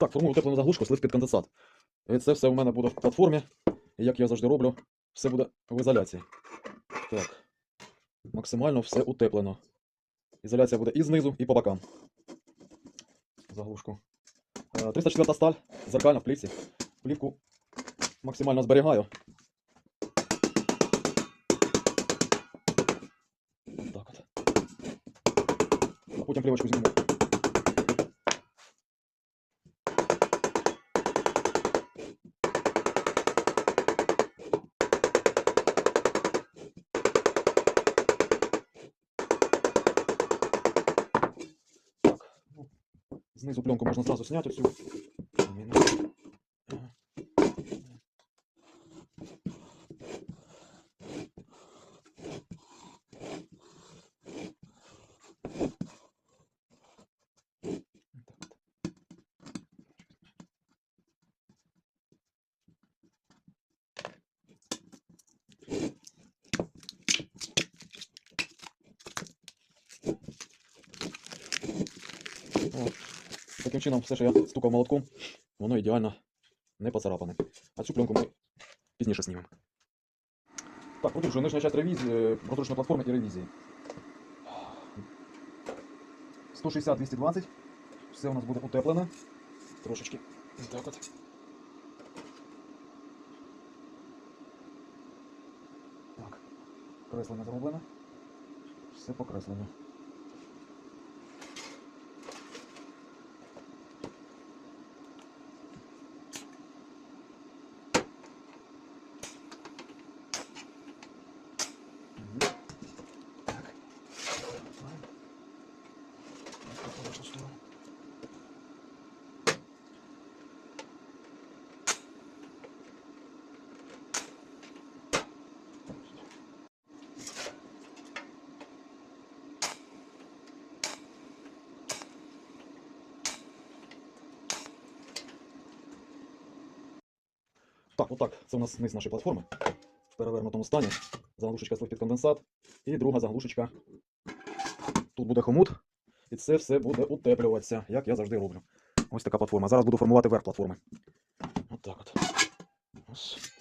Так, формую утеплену заглушку, слив під конденсат. І це все у мене буде в платформі. І як я завжди роблю, все буде в ізоляції. Так. Максимально все утеплено. Ізоляція буде і знизу, і по бокам. Заглушку. Е, 304 сталь, зеркальна в плівці. Плівку максимально зберігаю. Так от. А потім плівочку зніму. Снизу пленку можно сразу снять всю. Вот. Таким чином, все, що я стукав молотком, воно ідеально не поцарапане. А цю пленку ми пізніше знімемо. Так, продовжую нижня часть ревізії, проточної платформи і ревізії. 160-220. Все у нас буде утеплене. Трошечки. Так от. Так. Креслення зроблене. Все покреслено. Так, отак. Це у нас низ нашої платформи в перевернутому стані. Заглушечка слив під конденсат. І друга заглушечка. Тут буде хомут. І це все буде утеплюватися, як я завжди роблю. Ось така платформа. Зараз буду формувати верх платформи. Отак так от. Ось.